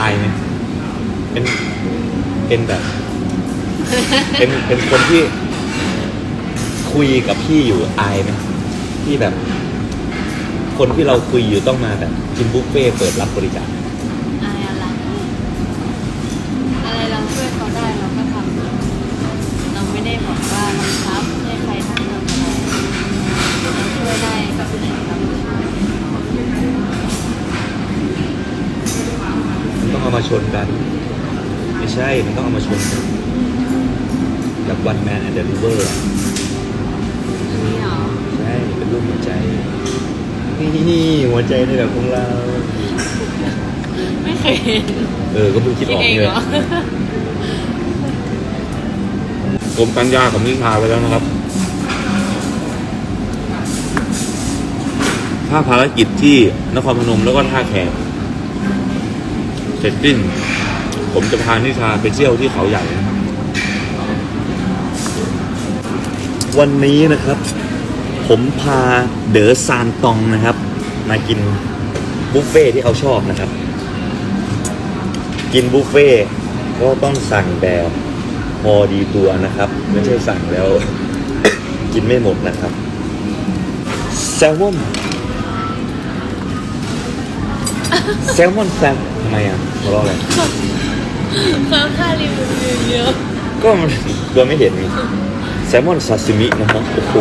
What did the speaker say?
อายไหมเป็นเป็นแบบ เป็นเป็นคนที่คุยกับพี่อยู่อายไหมที่แบบ คนที่เราคุยอยู่ต้องมาแบบกินบุฟเฟ่ต์เปิดรับบริจาค เอามาชนกัน ไม่ใช่ มันต้องเอามาชนกันกับวันแมนแอนด์เดลิเวอร์อันนี้เหรอ ใช่ เป็นรูปหัวใจ นี่หัวใจในแบบของเรา ไม่เคยเห็นเออ ก็เพิ่งคิดออกคิดเองเลยเหรอกรมการยาของนิทาไปแล้วนะครับ ถ้าภารกิจที่นครพนมแล้วก็ท่าแขก เสร็จสิ้น ผมจะพานิชาไปเที่ยวที่เขาใหญ่นะครับ วันนี้นะครับ ผมพาเดอซานตองนะครับ มากินบุฟเฟ่ที่เขาชอบนะครับ กินบุฟเฟ่ก็ต้องสั่งแบบพอดีตัวนะครับ ไม่ใช่สั่งแล้ว กินไม่หมดนะครับแซลมอนแซลมอนแซม ไมอะเพราะอะไรเขาค่ารีวิวเยอะก็มันตัวไม่เห็นนี่แซลมอนซาซิมินะครับโอ้โห